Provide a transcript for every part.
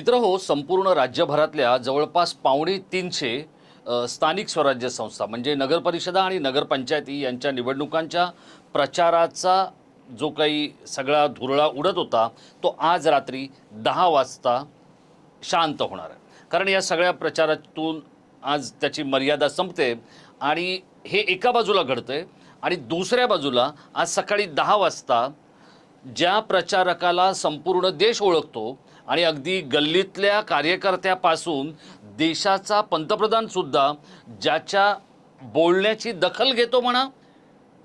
मित्र हो संपूर्ण राज्यभरातल्या जवळपास पावणे तीनशे स्थानिक स्वराज्य संस्था म्हणजे नगरपरिषदा आणि नगरपंचायती यांच्या निवडणुकांच्या प्रचाराचा जो काही सगळा धुरळा उडत होता तो आज रात्री दहा वाजता शांत होणार आहे. कारण या सगळ्या प्रचारातून आज त्याची मर्यादा संपते आणि हे एका बाजूला घडतंय आणि दुसऱ्या बाजूला आज सकाळी दहा वाजता ज्या प्रचारकाला संपूर्ण देश ओळखतो आणि अगदी गल्लीतल्या कार्यकर्त्यापासून देशाचा पंतप्रधानसुद्धा ज्याच्या बोलण्याची दखल घेतो म्हणा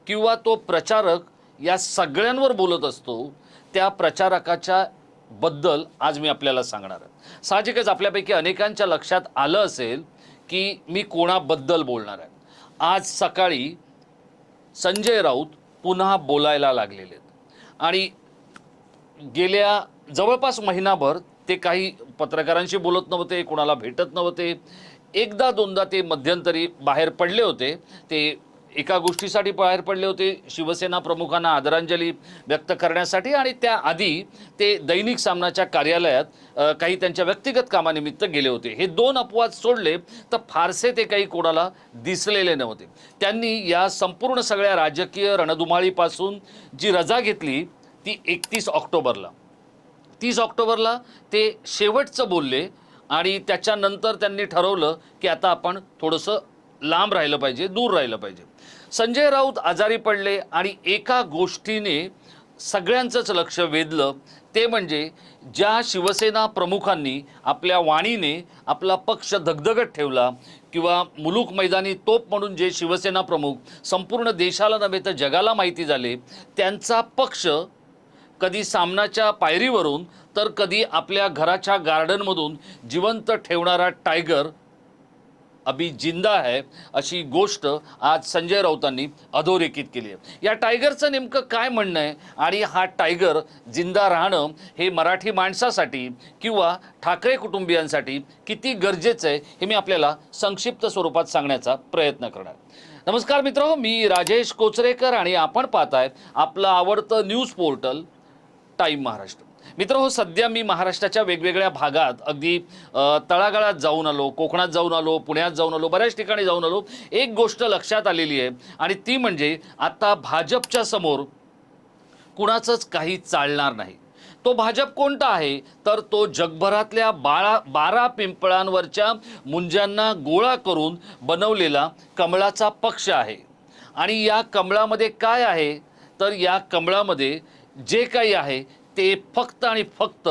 किंवा तो प्रचारक या सगळ्यांवर बोलत असतो त्या प्रचारकाच्या बद्दल आज मी आपल्याला सांगणार आहे. साहजिकच आपल्यापैकी अनेकांच्या लक्षात आलं असेल की मी कोणाबद्दल बोलणार आहे. आज सकाळी संजय राऊत पुन्हा बोलायला लागलेले आहेत. आणि गेल्या जवळपास महिनाभर ते काही पत्रकारांशी बोलत नव्हते कोणाला भेटत नव्हते. एकदा दोनदा ते मध्यंतरी बाहेर पडले होते. ते एका गोष्टीसाठी बाहेर पडले होते शिवसेना प्रमुखांना आदरांजली व्यक्त करण्यासाठी आणि त्याआधी ते दैनिक सामनाच्या कार्यालयात काही त्यांच्या व्यक्तिगत कामानिमित्त गेले होते. हे दोन अपवाद सोडले तर फारसे ते काही कोणाला दिसलेले नव्हते. त्यांनी या संपूर्ण सगळ्या राजकीय रणधुमाळीपासून जी रजा घेतली ती एकतीस ऑक्टोबरला. तीस ऑक्टोबरला ते शेवटचं बोलले आणि त्याच्यानंतर त्यांनी ठरवलं की आता आपण थोडंसं लांब राहिलं पाहिजे दूर राहिलं पाहिजे. संजय राऊत आजारी पडले आणि एका गोष्टीने सगळ्यांचंच लक्ष वेधलं ते म्हणजे ज्या शिवसेना प्रमुखांनी आपल्या वाणीने आपला पक्ष धगधगत ठेवला किंवा मुलूक मैदानी तोप म्हणून जे शिवसेना प्रमुख संपूर्ण देशाला नव्हे तर जगाला माहिती झाले त्यांचा पक्ष कधी सामनाच्या पायरीवरून तर कधी आपल्या घराच्या गार्डनमधून जिवंत ठेवणारा टायगर अभी जिंदा है अशी गोष्ट आज संजय राऊतांनी अधोरेखित केली आहे. या टायगरचं नेमकं काय म्हणणं आहे? आणि हा टायगर जिंदा राहणं हे मराठी माणसासाठी किंवा ठाकरे कुटुंबियांसाठी किती गरजेचं आहे हे मी आपल्याला संक्षिप्त स्वरूपात सांगण्याचा प्रयत्न करणार. नमस्कार मित्र मी राजेश कोचरेकर आणि आपण पाहताय आपलं आवडतं न्यूज पोर्टल टाईम महाराष्ट्र. मित्र हो सध्या मी महाराष्ट्राच्या वेगवेगळ्या भागात अगदी तळागाळात जाऊन आलो कोकणात जाऊन आलो पुण्यात जाऊन आलो बऱ्याच ठिकाणी जाऊन आलो. एक गोष्ट लक्षात आलेली आहे आणि ती म्हणजे आता भाजपच्या समोर कुणाचंच काही चालणार नाही. तो भाजप कोणता आहे? तर तो जगभरातल्या बाळा बारा पिंपळांवरच्या मुंज्यांना गोळा करून बनवलेला कमळाचा पक्ष आहे. आणि या कमळामध्ये काय आहे? तर या कमळामध्ये जे काही आहे ते फक्त आणि फक्त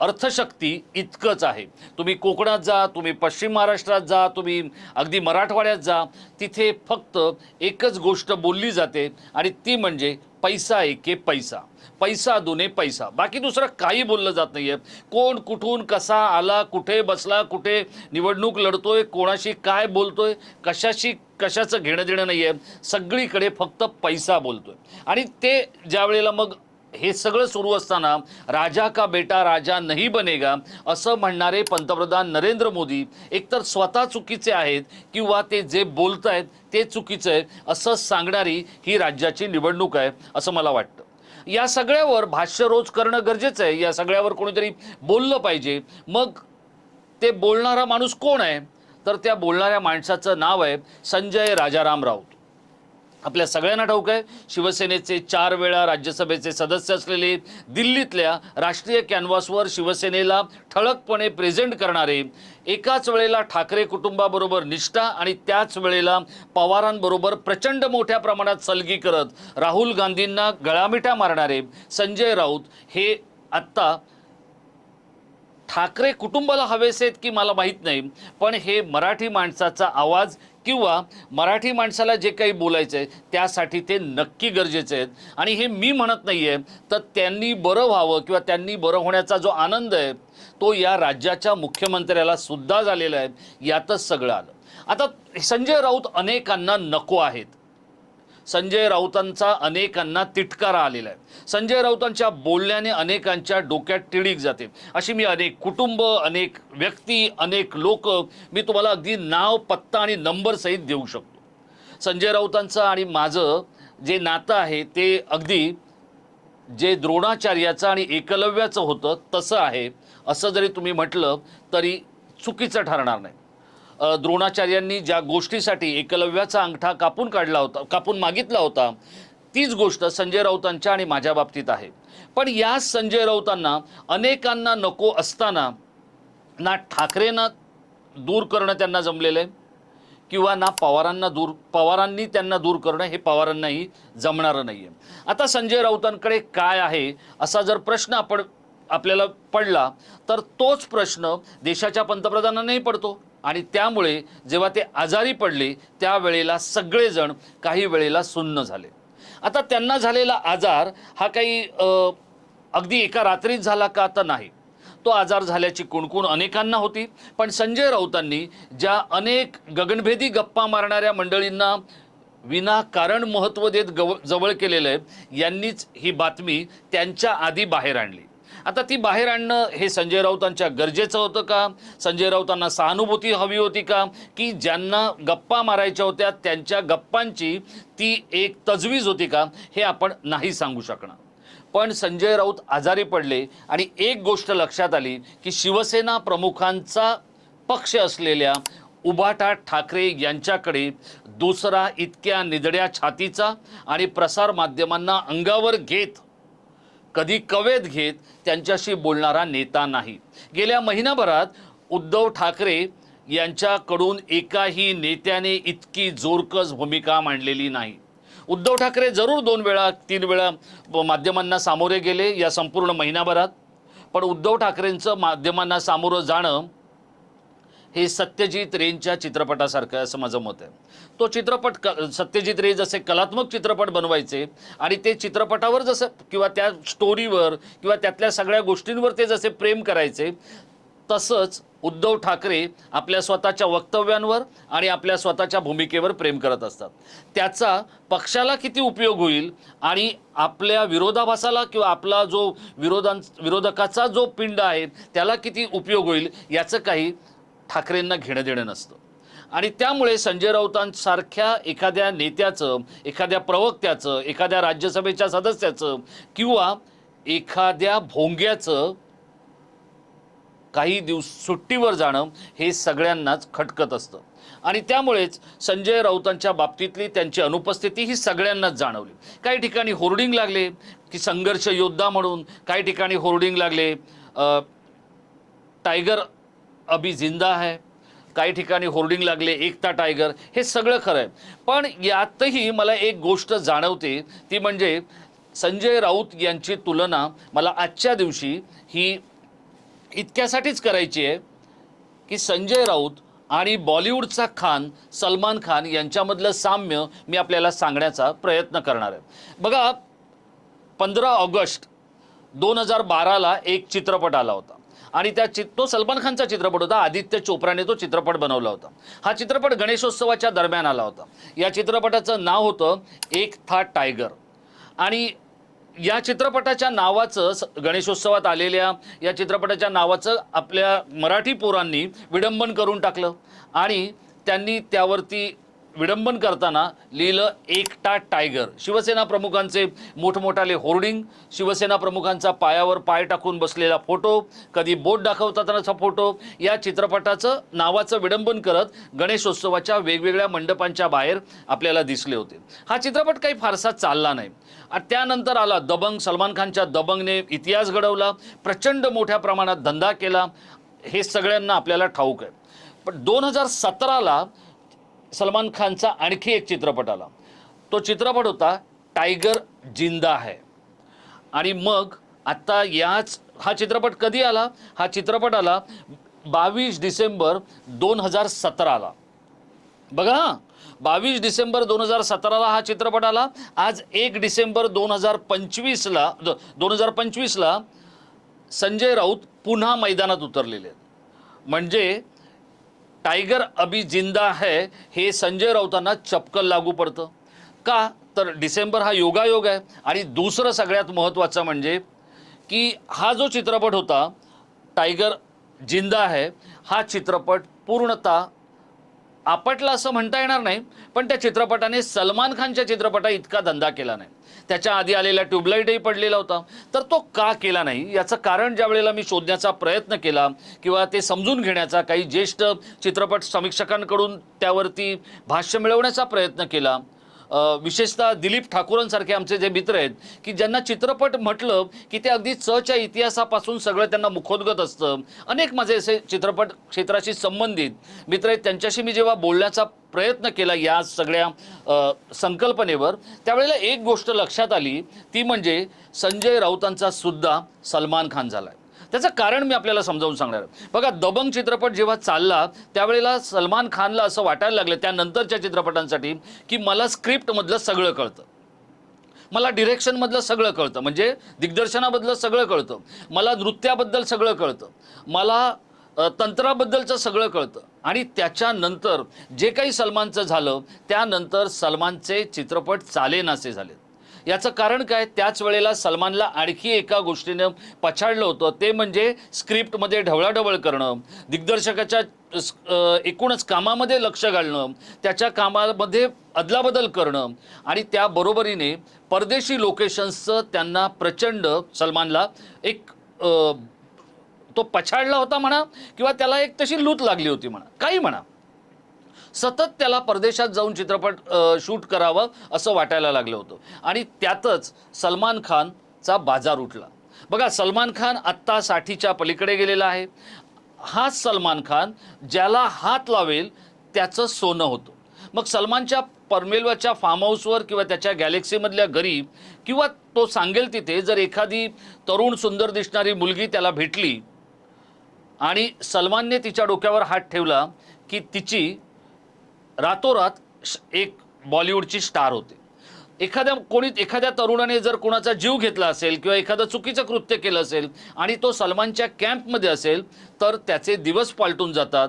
अर्थशक्ती इतकंच आहे. तुम्ही कोकणात जा तुम्ही पश्चिम महाराष्ट्रात जा तुम्ही अगदी मराठवाड्यात जा तिथे फक्त एकच गोष्ट बोलली जाते आणि ती म्हणजे पैसा एके पैसा. पैसा दोने पैसा. बाकी दुसरं काही बोललं जात नाही आहे कोण कुठून कसा आला कुठे बसला कुठे निवडणूक लढतोय कोणाशी काय बोलतोय कशाशी कशाचं घेणं देणं नाही आहे सगळीकडे फक्त पैसा बोलतोय. आणि ते ज्या वेळेला मग हे सगळं सुरू असताना राजा का बेटा राजा नाही बनेगा असं म्हणणारे पंतप्रधान नरेंद्र मोदी एकतर स्वतः चुकीचे आहेत किंवा ते जे बोलत आहेत ते चुकीचं आहे असं सांगणारी ही राज्याची निवडणूक आहे असं मला वाटतं. या सगळ्यावर भाष्य रोज करणं गरजेचं आहे. या सगळ्यावर कोणीतरी बोललं पाहिजे. मग ते बोलणारा माणूस कोण आहे? तर त्या बोलणाऱ्या माणसाचं नाव आहे संजय राजाराम राऊत. आपल्या सगळ्यांना ठाऊक आहे. शिवसेनेचे चार वेळा राज्यसभेचे सदस्य असलेले दिल्लीतल्या राष्ट्रीय कॅनव्हासवर शिवसेनेला ठळकपणे प्रेझेंट करणारे एकाच वेळेला ठाकरे कुटुंबाबरोबर निष्ठा आणि त्याच वेळेला पवारांबरोबर प्रचंड मोठ्या प्रमाणात सलगी करत राहुल गांधींना गळामिठा मारणारे संजय राऊत हे आत्ता ठाकरे कुटुंबाला हवेसे आहेत की मला माहीत नाही पण हे मराठी माणसाचा आवाज किंवा मराठी माणसाला जे काही बोलायचं आहे त्यासाठी ते नक्की गरजेचे आहेत. आणि हे मी म्हणत नाही आहे तर त्यांनी बरं व्हावं किंवा त्यांनी बरं होण्याचा जो आनंद आहे तो या राज्याच्या मुख्यमंत्र्याला सुद्धा झालेला आहे. यातच सगळं आलं. आता संजय राऊत अनेकांना नको आहेत. संजय राऊतांचा अनेकांना तिटकारा आलेला आहे. संजय राऊतांच्या बोलण्याने अनेकांच्या डोक्यात टिळीक जाते. अशी मी अनेक कुटुंब अनेक व्यक्ती अनेक लोक मी तुम्हाला अगदी नाव पत्ता आणि नंबरसहित देऊ शकतो. संजय राऊतांचं आणि माझं जे नातं आहे ते अगदी जे द्रोणाचार्याचं आणि एकलव्याचं होतं तसं आहे. असं जरी तुम्ही म्हटलं तरी चुकीचं ठरणार नाही. द्रोणाचार्यांनी ज्या गोष्टीसाठी एकलव्याचा अंगठा कापून काढला होता कापून मागितला होता तीच गोष्ट संजय राऊतांच्या आणि माझ्या बाबतीत आहे. पण या संजय राऊतांना अनेकांना नको असताना ना ठाकरेंना दूर करणं त्यांना जमलेलं आहे किंवा ना पवारांना दूर पवारांनी त्यांना दूर करणं हे पवारांनाही जमणारं नाही आहे. आता संजय राऊतांकडे काय आहे असा जर प्रश्न आपण आपल्याला पडला तर तोच प्रश्न देशाच्या पंतप्रधानांनाही पडतो. आणि त्यामुळे जेव्हा ते आजारी पडले त्यावेळेला सगळेजण काही वेळेला सुन्न झाले. आता त्यांना झालेला आजार हा काही अगदी एका रात्रीत झाला का तर नाही. तो आजार झाल्याची कुणकुण अनेकांना होती पण संजय राऊतांनी ज्या अनेक गगनभेदी गप्पा मारणाऱ्या मंडळींना विनाकारण महत्त्व देत गव जवळ केलेलं आहे यांनीच ही बातमी त्यांच्या आधी बाहेर आणली. आता ती बाहेर आणणं हे संजय राऊतांच्या गरजेचं होतं का? संजय राऊतांना सहानुभूती हवी होती का? की ज्यांना गप्पा मारायच्या होत्या त्यांच्या गप्पांची ती एक तजवीज होती का? हे आपण नाही सांगू शकणार. पण संजय राऊत आजारी पडले आणि एक गोष्ट लक्षात आली की शिवसेना प्रमुखांचा पक्ष असलेल्या उभाटा ठाकरे यांच्याकडे दुसरा इतक्या निदड्या छातीचा आणि प्रसार माध्यमांना अंगावर घेत कधी कवेत घेत त्यांच्याशी बोलणारा नेता नाही. गेल्या महिनाभरात उद्धव ठाकरे यांच्याकडून एकाही नेत्याने इतकी जोरकस भूमिका मांडलेली नाही. उद्धव ठाकरे जरूर दोन वेळा तीन वेळा माध्यमांना सामोरे गेले या संपूर्ण महिनाभरात. पण उद्धव ठाकरेंचं माध्यमांना सामोरं जाणं हे सत्यजित रेंच्या चित्रपटासारखं असं माझं मत आहे. तो चित्रपट क सत्यजित रे जसे कलात्मक चित्रपट बनवायचे आणि ते चित्रपटावर जसं किंवा त्या स्टोरीवर किंवा त्यातल्या सगळ्या गोष्टींवर ते जसे प्रेम करायचे तसंच उद्धव ठाकरे आपल्या स्वतःच्या वक्तव्यांवर आणि आपल्या स्वतःच्या भूमिकेवर प्रेम करत असतात. त्याचा पक्षाला किती उपयोग होईल आणि आपल्या विरोधाभासाला किंवा आपला जो विरोधां विरोधकाचा जो पिंड आहे त्याला किती उपयोग होईल याचं काही ठाकरेंना घेणं देणं नसतं. आणि त्यामुळे संजय राऊतांसारख्या एखाद्या नेत्याचं एखाद्या प्रवक्त्याचं एखाद्या राज्यसभेच्या सदस्याचं किंवा एखाद्या भोंग्याचं काही दिवस सुट्टीवर जाणं हे सगळ्यांनाच खटकत असतं. आणि त्यामुळेच संजय राऊतांच्या बाबतीतली त्यांची अनुपस्थिती ही सगळ्यांनाच जाणवली. काही ठिकाणी होर्डिंग लागले की संघर्ष योद्धा म्हणून काही ठिकाणी होर्डिंग लागले टायगर अभी जिंदा है। काही ठिकाणी होर्डिंग लागले एकता टायगर हे सगळं खरं आहे. पण यातही मला एक गोष्ट जाणवते ती म्हणजे संजय राऊत यांची तुलना मला आजच्या दिवशी ही इतक्यासाठीच करायची आहे की संजय राऊत आणि बॉलिवूडचा खान सलमान खान यांच्यामधलं साम्य मी आपल्याला सांगण्याचा प्रयत्न करणार आहे. बघा पंधरा ऑगस्ट दोन हजार बाराला एक चित्रपट आला होता. आणि त्या चित तो सलमान खानचा चित्रपट होता. आदित्य चोप्राने तो चित्रपट बनवला होता. हा चित्रपट गणेशोत्सवाच्या दरम्यान आला होता. या चित्रपटाचं नाव होतं एक था टायगर. आणि या चित्रपटाच्या नावाचं स- गणेशोत्सवात आलेल्या या चित्रपटाच्या नावाचं आपल्या मराठी पोरांनी विडंबन करून टाकलं. आणि त्यांनी त्यावरती विडंबन करताना लिहिलं एकटा टायगर. शिवसेना प्रमुखांचे मोठमोठाले होर्डिंग शिवसेना प्रमुखांचा पायावर पाय टाकून बसलेला फोटो कधी बोट दाखवतानाचा फोटो या चित्रपटाचं नावाचं विडंबन करत गणेशोत्सवाच्या वेगवेगळ्या मंडपांच्या बाहेर आपल्याला दिसले होते. हा चित्रपट काही फारसा चालला नाही. आणि त्यानंतर आला दबंग सलमान खानच्या दबंगने इतिहास घडवला प्रचंड मोठ्या प्रमाणात धंदा केला. हे सगळ्यांना आपल्याला ठाऊक आहे. पण दोन हजार सतराला सलमान खानचा आणखी एक चित्रपट आला. तो चित्रपट होता टायगर जिंदा है. आणि मग आत्ता याच हा चित्रपट कधी आला? हा चित्रपट आला बावीस डिसेंबर दोन हजार सतराला बघा बावीस डिसेंबर दोन हजार सतराला हा चित्रपट आला. आज एक डिसेंबर दोन हजार पंचवीसला दोन हजार पंचवीसला संजय राऊत पुन्हा मैदानात उतरलेले आहेत. म्हणजे टायगर अभी जिंदा है हे संजय राऊतांना चपकल लागू पडतं. का? तर डिसेंबर हा योगायोग आहे. आणि दुसरं सगळ्यात महत्त्वाचं म्हणजे की हा जो चित्रपट होता टायगर जिंदा है हा चित्रपट पूर्णतः आपटला असं म्हणता येणार नाही पण त्या चित्रपटाने सलमान खानच्या चित्रपटा इतका धंदा केला नाही. त्याच्या आधी आलेला ट्यूबलाईटही पडलेला होता. तर तो का केला नाही? याचं कारण ज्या वेळेला मी शोधण्याचा प्रयत्न केला किंवा ते समजून घेण्याचा काही ज्येष्ठ चित्रपट समीक्षकांकडून त्यावरती भाष्य मिळवण्याचा प्रयत्न केला विशेषतः दिलीप ठाकूरांसारखे आमचे जे मित्र आहेत की ज्यांना चित्रपट म्हटलं की ते अगदी चच्या इतिहासापासून सगळं त्यांना मुखोद्गत असतं. अनेक माझे असे चित्रपट क्षेत्राशी संबंधित मित्र आहेत त्यांच्याशी मी जेव्हा बोलण्याचा प्रयत्न केला या सगळ्या संकल्पनेवर त्यावेळेला एक गोष्ट लक्षात आली ती म्हणजे संजय राऊतांचा सुद्धा सलमान खान झाला आहे त्याचं कारण मी आपल्याला समजावून सांगणार आहे. बघा दबंग चित्रपट जेव्हा चालला त्यावेळेला सलमान खानला असं वाटायला लागलं त्यानंतरच्या चित्रपटांसाठी की मला स्क्रिप्टमधलं सगळं कळतं. मला डिरेक्शनमधलं सगळं कळतं. म्हणजे दिग्दर्शनाबद्दल सगळं कळतं. मला नृत्याबद्दल सगळं कळतं. मला तंत्राबद्दलचं सगळं कळतं. आणि त्याच्यानंतर जे काही सलमानचं झालं त्यानंतर सलमानचे चित्रपट चालेनासे झाले याचं कारण काय? त्याच वेळेला सलमानला आणखी एका गोष्टीनं पछाडलं होतं. ते म्हणजे स्क्रिप्टमध्ये ढवळाढवळ करणं दिग्दर्शकाच्या एकूणच कामामध्ये लक्ष घालणं त्याच्या कामामध्ये अदलाबदल करणं आणि त्या बरोबरीने परदेशी लोकेशन्सचं त्यांना प्रचंड सलमानला एक तो पछाडला होता म्हणा किंवा त्याला एक तशी लूत लागली होती म्हणा. काही म्हणा. सतत त्याला परदेशात जाऊन चित्रपट शूट करावं असं वाटायला लागलं होतं. आणि त्यातच सलमान खानचा बाजार उठला. बघा सलमान खान आत्ता साठीच्या पलीकडे गेलेला आहे. हाच सलमान खान ज्याला हात लावेल त्याचं सोनं होतं. मग सलमानच्या परमेलवाच्या फार्म हाऊसवर किंवा त्याच्या गॅलेक्सीमधल्या घरी किंवा तो सांगेल तिथे जर एखादी तरुण सुंदर दिसणारी मुलगी त्याला भेटली आणि सलमानने तिच्या डोक्यावर हात ठेवला की तिची रातोरात श- एक बॉलिवूडची स्टार होते. एखाद्या कोणी एखाद्या तरुणाने जर कोणाचा जीव घेतला असेल किंवा एखादं चुकीचं कृत्य केलं असेल आणि तो सलमानच्या कॅम्पमध्ये असेल तर त्याचे दिवस पालटून जातात.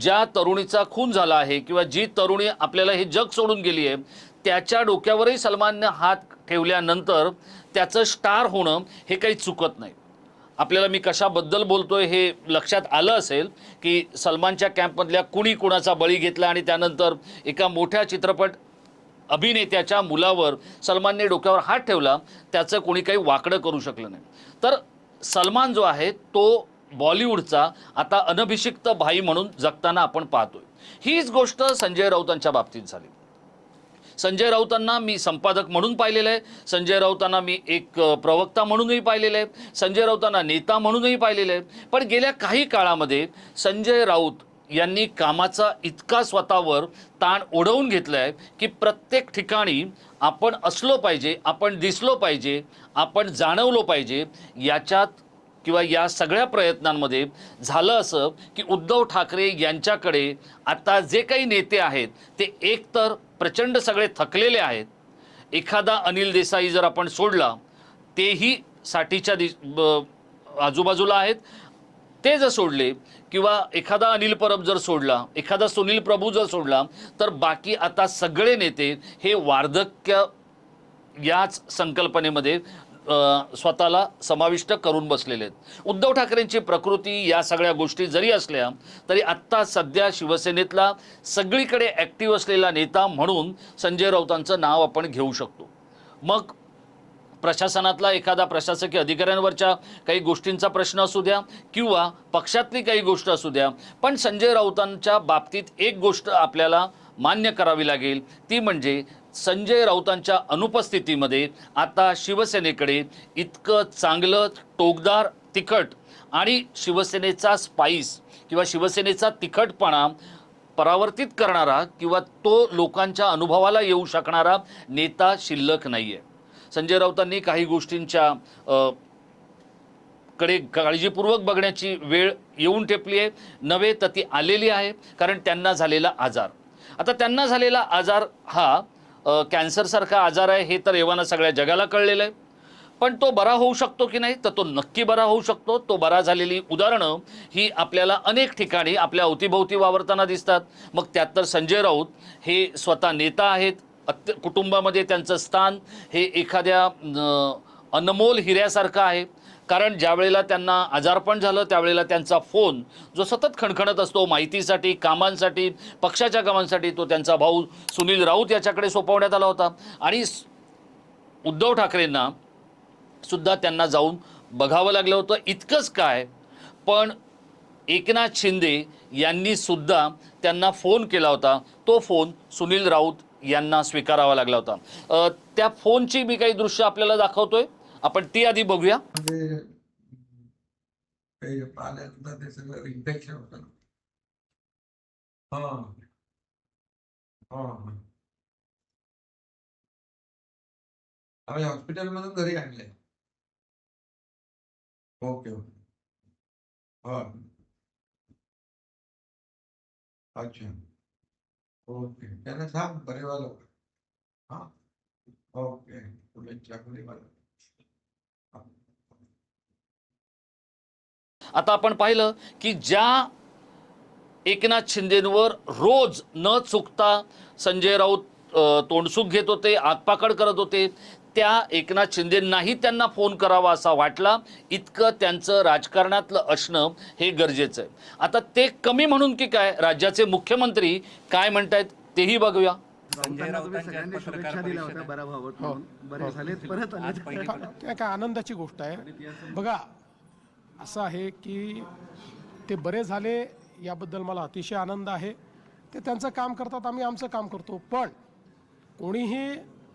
ज्या तरुणीचा खून झाला आहे किंवा जी तरुणी आपल्याला हे जग सोडून गेली आहे त्याच्या डोक्यावरही सलमानने हात ठेवल्यानंतर त्याचं स्टार होणं हे काही चुकत नाही. आपल्याला मी कशाबद्दल बोलतोय हे लक्षात आलं असेल की सलमानच्या कॅम्पमधल्या कुणी कुणाचा बळी घेतला आणि त्यानंतर एका मोठ्या चित्रपट अभिनेत्याच्या मुलावर सलमानने डोक्यावर हात ठेवला त्याचं कोणी काही वाकडं करू शकलं नाही. तर सलमान जो आहे तो बॉलिवूडचा आता अनभिषिक्त भाई म्हणून जगताना आपण पाहतोय. हीच गोष्ट संजय राऊतांच्या बाबतीत झाली. संजय राऊतांना मी संपादक म्हणून पाहिलेलं आहे. संजय राऊतांना मी एक प्रवक्ता म्हणूनही पाहिलेलं आहे. संजय राऊतांना नेता म्हणूनही पाहिलेलं आहे. पण गेल्या काही काळामध्ये संजय राऊत यांनी कामाचा इतका स्वतःवर ताण ओढवून घेतला आहे की प्रत्येक ठिकाणी आपण असलो पाहिजे आपण दिसलो पाहिजे आपण जाणवलो पाहिजे याच्यात किंवा या सगळ्या प्रयत्नांमध्ये झालं असं की उद्धव ठाकरे यांच्याकडे आता जे काही नेते आहेत ते एकतर प्रचंड सगळे थकलेले आहेत. एखादा अनिल देसाई जर आपण सोडला तेही साठीच्या दिस आजूबाजूला आहेत. ते जर सोडले किंवा एखादा अनिल परब जर सोडला एखादा सुनील प्रभू जर सोडला तर बाकी आता सगळे नेते हे वार्धक्य याच संकल्पनेमध्ये स्वतःला समाविष्ट करून बसलेले आहेत. उद्धव ठाकरेंची प्रकृती या सगळ्या गोष्टी जरी असल्या तरी आत्ता सध्या शिवसेनेतला सगळीकडे ॲक्टिव्ह असलेला नेता म्हणून संजय राऊतांचं नाव आपण घेऊ शकतो. मग प्रशासनातला एखादा प्रशासकीय अधिकाऱ्यांवरच्या काही गोष्टींचा प्रश्न असू द्या किंवा पक्षातली काही गोष्ट असू द्या पण संजय राऊतांच्या बाबतीत एक गोष्ट आपल्याला मान्य करावी लागेल ती म्हणजे संजय राऊतांच्या अनुपस्थितीमध्ये आता शिवसेनेकडे इतकं चांगलं टोकदार तिखट आणि शिवसेनेचा स्पाईस किंवा शिवसेनेचा तिखटपणा परावर्तित करणारा किंवा तो लोकांच्या अनुभवाला येऊ शकणारा नेता शिल्लक नाही आहे संजय राऊतांनी काही गोष्टींच्या कडे काळजीपूर्वक बघण्याची वेळ येऊन ठेपली आहे नव्हे तर ती आलेली आहे कारण त्यांना झालेला आजार. आता त्यांना झालेला आजार हा कॅन्सरसारखा आजार आहे हे तर एव्हाना सगळ्या जगाला कळलेलं आहे. पण तो बरा होऊ शकतो की नाही तर तो नक्की बरा होऊ शकतो. तो बरा झालेली उदाहरणं ही आपल्याला अनेक ठिकाणी आपल्या अवतीभोवती वावरताना दिसतात. मग त्यात तर संजय राऊत हे स्वतः नेता आहेत. अत्य कुटुंबामध्ये त्यांचं स्थान हे एखाद्या अनमोल हिऱ्यासारखं आहे. कारण ज्या वेळेला त्यांना आजारपण झालं त्यावेळेला त्यांचा फोन जो सतत खणखणत असतो माहितीसाठी कामांसाठी पक्षाच्या कामांसाठी तो त्यांचा भाऊ सुनील राऊत याच्याकडे सोपवण्यात आला होता. आणि उद्धव ठाकरेंना सुद्धा त्यांना जाऊन बघावं लागलं होतं. इतकंच काय पण एकनाथ शिंदे यांनी सुद्धा त्यांना फोन केला होता. तो फोन सुनील राऊत यांना स्वीकारावा लागला होता. त्या फोनची मी काही दृश्य आपल्याला दाखवतोय. आपण ती आधी बघूया. म्हणजे ते पाण्यातलं ते सगळं इन्फेक्शन होतं हा. हा. आम्ही हॉस्पिटल मधून घरी आणले ओके ओके हा. अच्छा. ओके त्यांना सांग बरे वाला हा. ओके शुभेच्छा बरे वाला आता आपण पाहिलं की ज्या एकनाथ शिंदेंवर रोज न चुकता संजय राऊत तोंडसुख घेत होते आगपाकड करत होते त्या एकनाथ शिंदेंनाही त्यांना फोन करावा असा वाटला. इतकं त्यांचं राजकारणातलं असणं हे गरजेचं आहे. आता ते कमी म्हणून की काय राज्याचे मुख्यमंत्री काय म्हणतायत तेही बघूया. हो. काय आनंदाची गोष्ट आहे. बघा असं आहे की ते बरे झाले याबद्दल मला अतिशय आनंद आहे. ते त्यांचं काम करतात आम्ही आमचं काम करतो. पण कोणीही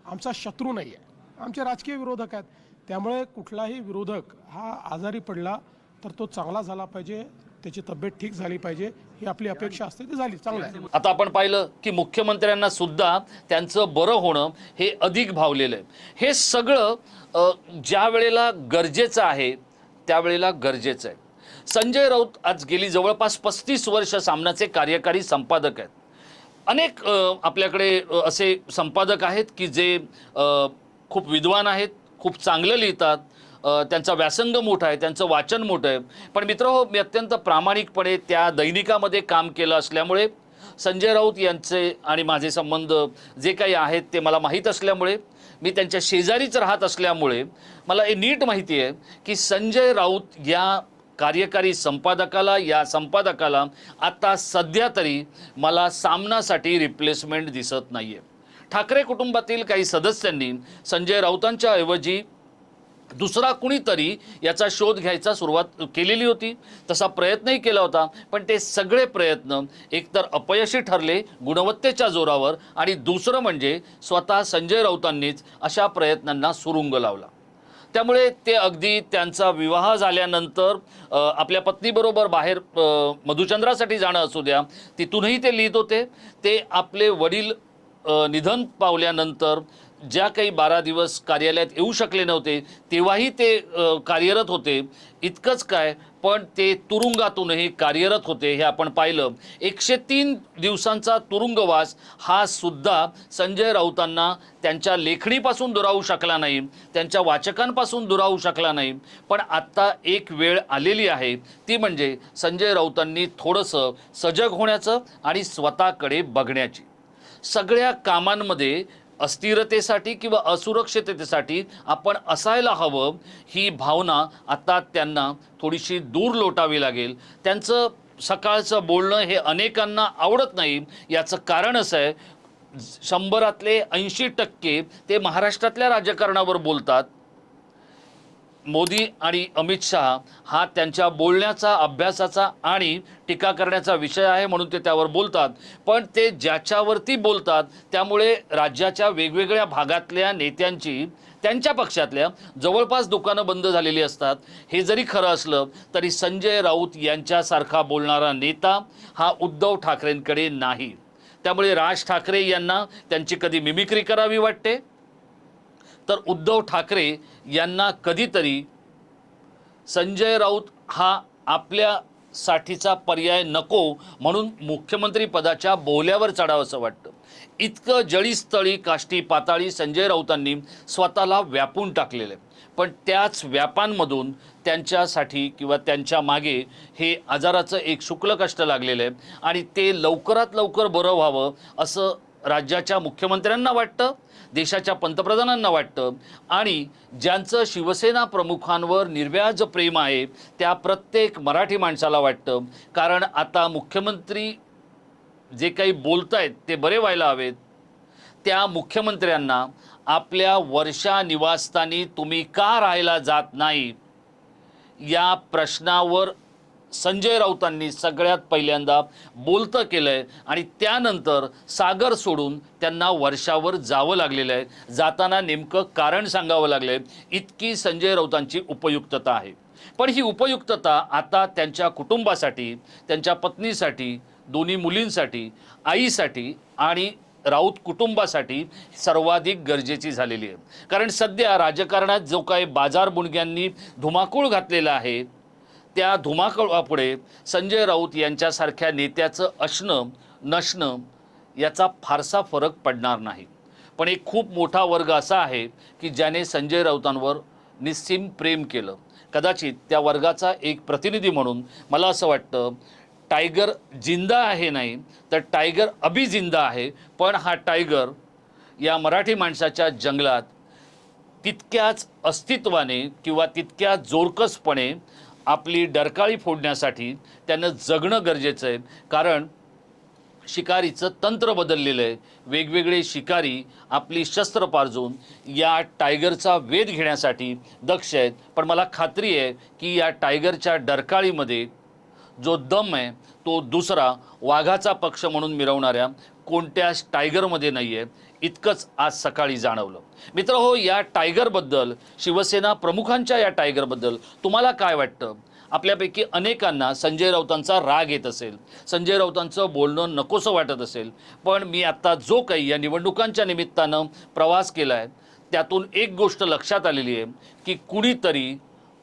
आमचा शत्रू नाही आहे आमचे राजकीय विरोधक आहेत. त्यामुळे कुठलाही विरोधक हा आजारी पडला तर तो चांगला झाला पाहिजे त्याची तब्येत ठीक झाली पाहिजे ही आपली अपेक्षा असते ती झाली. चांगलं आहे. आता आपण पाहिलं की मुख्यमंत्र्यांना सुद्धा त्यांचं बरं होणं हे अधिक भावलेलं आहे. हे सगळं ज्या वेळेला गरजेचं आहे त्यावेळेला गरजेचं आहे. संजय राऊत आज गेली जवळपास पस्तीस वर्ष सामनाचे कार्यकारी संपादक आहेत. अनेक आपल्याकडे असे संपादक आहेत की जे खूप विद्वान आहेत खूप चांगलं लिहितात त्यांचा व्यासंग मोठा आहे त्यांचं वाचन मोठं आहे. पण मित्र हो मी अत्यंत प्रामाणिकपणे त्या दैनिकामध्ये काम केलं असल्यामुळे संजय राऊत यांचे आणि माझे संबंध जे काही आहेत ते मला माहीत असल्यामुळे मी त्यांच्या शेजारीच राहत असल्यामुळे मला हे नीट माहिती आहे की संजय राऊत या कार्यकारी संपादकाला या संपादकाला आता सध्या तरी मला सामनासाठी रिप्लेसमेंट दिसत नाही आहे ठाकरे कुटुंबातील काही सदस्यांनी संजय राऊतांच्या ऐवजी दुसरा कुणीतरी याचा शोध घ्यायचा सुरुवात केलेली होती. तसा प्रयत्नही केला होता पण ते सगळे प्रयत्न एकतर अपयशी ठरले गुणवत्तेच्या जोरावर आणि दुसरं म्हणजे स्वतः संजय राऊतांनीच अशा प्रयत्नांना सुरुंग लावला. त्यामुळे ते अगदी त्यांचा विवाह झाल्यानंतर आपल्या पत्नीबरोबर बाहेर मधुचंद्रासाठी जाणं असू द्या तिथूनही ते लिहित होते. ते आपले वडील निधन पावल्यानंतर ज्या काही बारा दिवस कार्यालयात येऊ शकले नव्हते तेव्हाही ते कार्यरत होते. इतकंच काय पण ते तुरुंगातूनही कार्यरत होते हे आपण पाहिलं. एकशे तीन दिवसांचा तुरुंगवास हा सुद्धा संजय राऊतांना त्यांच्या लेखणीपासून दुरावू शकला नाही त्यांच्या वाचकांपासून दुरावू शकला नाही. पण आत्ता एक वेळ आलेली आहे ती म्हणजे संजय राऊतांनी थोडंसं सजग होण्याचं आणि स्वतःकडे बघण्याची. सगळ्या कामांमध्ये अस्थिरतेसाठी किंवा असुरक्षिततेसाठी आपण असायला हवं ही भावना आता त्यांना थोडीशी दूर लोटावी लागेल. त्यांचं सकाळचं बोलणं हे अनेकांना आवडत नाही. याचं कारण असं आहे शंभरातले ऐंशी टक्के ते महाराष्ट्रातल्या राजकारणावर बोलतात. मोदी आणि अमित शहा हा त्यांच्या बोलण्याचा अभ्यासाचा आणि टीका करण्याचा विषय आहे म्हणून ते त्यावर बोलतात. पण ते ज्याच्यावरती बोलतात त्यामुळे राज्याच्या वेगवेगळ्या भागातल्या नेत्यांची त्यांच्या पक्षातल्या जवळपास दुकानं बंद झालेली असतात. हे जरी खरं असलं तरी संजय राऊत यांच्यासारखा बोलणारा नेता हा उद्धव ठाकरेंकडे नाही. त्यामुळे राज ठाकरे यांना त्यांची कधी मिमिक्री करावी वाटते? तर उद्धव ठाकरे यांना कधीतरी संजय राऊत हा आपल्यासाठीचा पर्याय नको म्हणून मुख्यमंत्री पदाच्या बोल्यावर चढावंसं वाटतं. इतकं जळीस्थळी काष्टी पाताळी संजय राऊतांनी स्वतःला व्यापून टाकलेलं आहे. पण त्याच व्यापांमधून त्यांच्यासाठी किंवा त्यांच्या मागे हे आजाराचं एक शुक्ल कष्ट लागलेलं आहे आणि ते लवकरात लवकर बरं व्हावं असं राज्याच्या मुख्यमंत्र्यांना वाटतं देशाच्या पंतप्रधानांना वाटतं आणि ज्यांचं शिवसेना प्रमुखांवर निर्व्याज प्रेम आहे त्या प्रत्येक मराठी माणसाला वाटतं. कारण आता मुख्यमंत्री जे काही बोलत आहेत ते बरे व्हायला हवेत. त्या मुख्यमंत्र्यांना आपल्या वर्षा निवासस्थानी तुम्ही का राहायला जात नाही? या प्रश्नावर संजय राऊतांनी सगळ्यात पहिल्यांदा बोलतं केलं आहे आणि त्यानंतर सागर सोडून त्यांना वर्षावर जावं लागलेलं आहे. जाताना नेमकं कारण सांगावं लागलं आहे इतकी संजय राऊतांची उपयुक्तता आहे. पण ही उपयुक्तता आता त्यांच्या कुटुंबासाठी त्यांच्या पत्नीसाठी दोन्ही मुलींसाठी आईसाठी आणि राऊत कुटुंबासाठी सर्वाधिक गरजेची झालेली आहे. कारण सध्या राजकारणात जो काही बाजार बुणग्यांनी धुमाकूळ घातलेला आहे त्या धुमाकळापुढे संजय राऊत यांच्यासारख्या नेत्याचं असणं नसणं याचा फारसा फरक पडणार नाही. पण एक खूप मोठा वर्ग असा आहे की ज्याने संजय राऊतांवर निस्सीम प्रेम केलं. कदाचित त्या वर्गाचा एक प्रतिनिधी म्हणून मला असं वाटतं टायगर जिंदा आहे नाही तर टायगर अभी जिंदा आहे पण हा टायगर या मराठी माणसाच्या जंगलात तितक्याच अस्तित्वाने किंवा तितक्याच जोरकसपणे आपली डरकाळी फोडण्यासाठी त्यानं जगणं गरजेचं आहे. कारण शिकारीचं तंत्र बदललेलं आहे. वेगवेगळे शिकारी आपली शस्त्र पारजून या टायगरचा वेध घेण्यासाठी दक्ष आहेत. पण मला खात्री आहे की या टायगरच्या डरकाळीमध्ये जो दम आहे तो दुसरा वाघाचा पक्ष म्हणून मिरवणाऱ्या कोणत्याच टायगरमध्ये नाही आहे इतकंच आज सकाळी जाणवलं. मित्र हो या टायगरबद्दल शिवसेना प्रमुखांच्या या टायगरबद्दल तुम्हाला काय वाटतं? आपल्यापैकी अनेकांना संजय राऊतांचा राग येत असेल. संजय राऊतांचं बोलणं नकोसं वाटत असेल. पण मी आत्ता जो काही या निवडणुकांच्या निमित्तानं प्रवास केला आहे त्यातून एक गोष्ट लक्षात आलेली आहे की कुणीतरी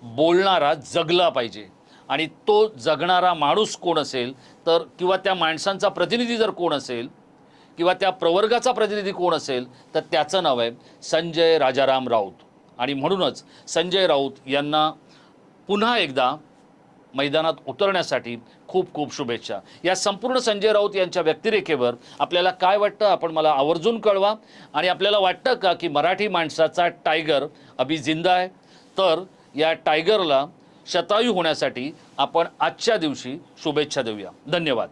बोलणारा जगला पाहिजे. आणि तो जगणारा माणूस कोण असेल तर किंवा त्या माणसांचा प्रतिनिधी जर कोण असेल किंवा त्या प्रवर्गाचा प्रतिनिधी कोण असेल तर त्याचं नाव आहे संजय राजाराम राऊत. आणि म्हणूनच संजय राऊत यांना पुन्हा एकदा मैदानात उतरण्यासाठी खूप खूप शुभेच्छा. या संपूर्ण संजय राऊत यांच्या व्यक्तिरेखेवर आपल्याला काय वाटतं आपण मला आवर्जून कळवा. आणि आपल्याला वाटतं का की मराठी माणसाचा टायगर अभि जिंदा आहे? तर या टायगरला शतायू होण्यासाठी आपण आजच्या दिवशी शुभेच्छा देऊया. धन्यवाद.